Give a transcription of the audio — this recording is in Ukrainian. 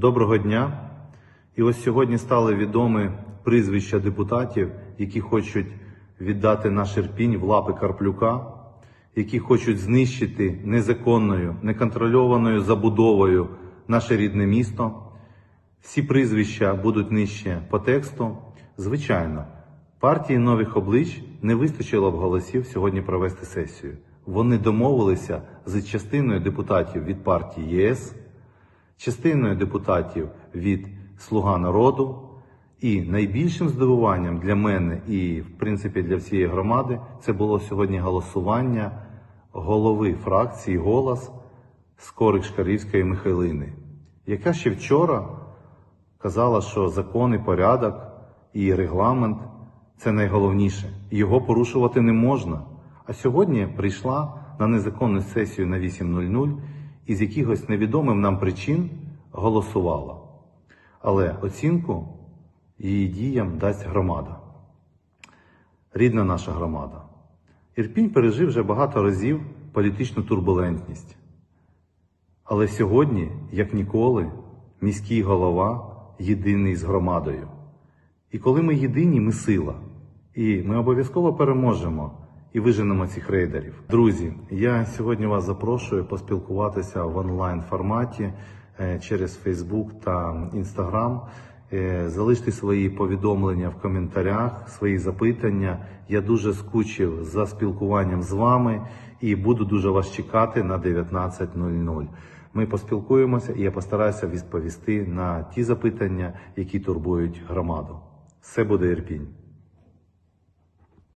Доброго дня. І ось сьогодні стали відомі прізвища депутатів, які хочуть віддати наш Ірпінь в лапи Карплюка, які хочуть знищити незаконною, неконтрольованою забудовою наше рідне місто. Всі прізвища будуть нижче по тексту. Звичайно, партії нових облич не вистачило б голосів сьогодні провести сесію. Вони домовилися з частиною депутатів від партії ЄС, частиною депутатів від Слуга народу. І найбільшим здивуванням для мене і, в принципі, для всієї громади це було сьогодні голосування голови фракції Голос Скорик Шкарівської Михайлини, яка ще вчора казала, що закон і порядок і регламент це найголовніше. Його порушувати не можна. А сьогодні прийшла на незаконну сесію на 8.00 і з якихось невідомих нам причин голосувала. Але оцінку її діям дасть громада. Рідна наша громада. Ірпінь пережив вже багато разів політичну турбулентність. Але сьогодні, як ніколи, міський голова єдиний з громадою. І коли ми єдині, ми сила. І ми обов'язково переможемо і виженемо цих рейдерів. Друзі, я сьогодні вас запрошую поспілкуватися в онлайн форматі е, через Facebook та Instagram. Е, Залиште свої повідомлення в коментарях, свої запитання. Я дуже скучив за спілкуванням з вами і буду дуже вас чекати на 19.00. Ми поспілкуємося, і я постараюся відповісти на ті запитання, які турбують громаду. Все буде Ірпінь.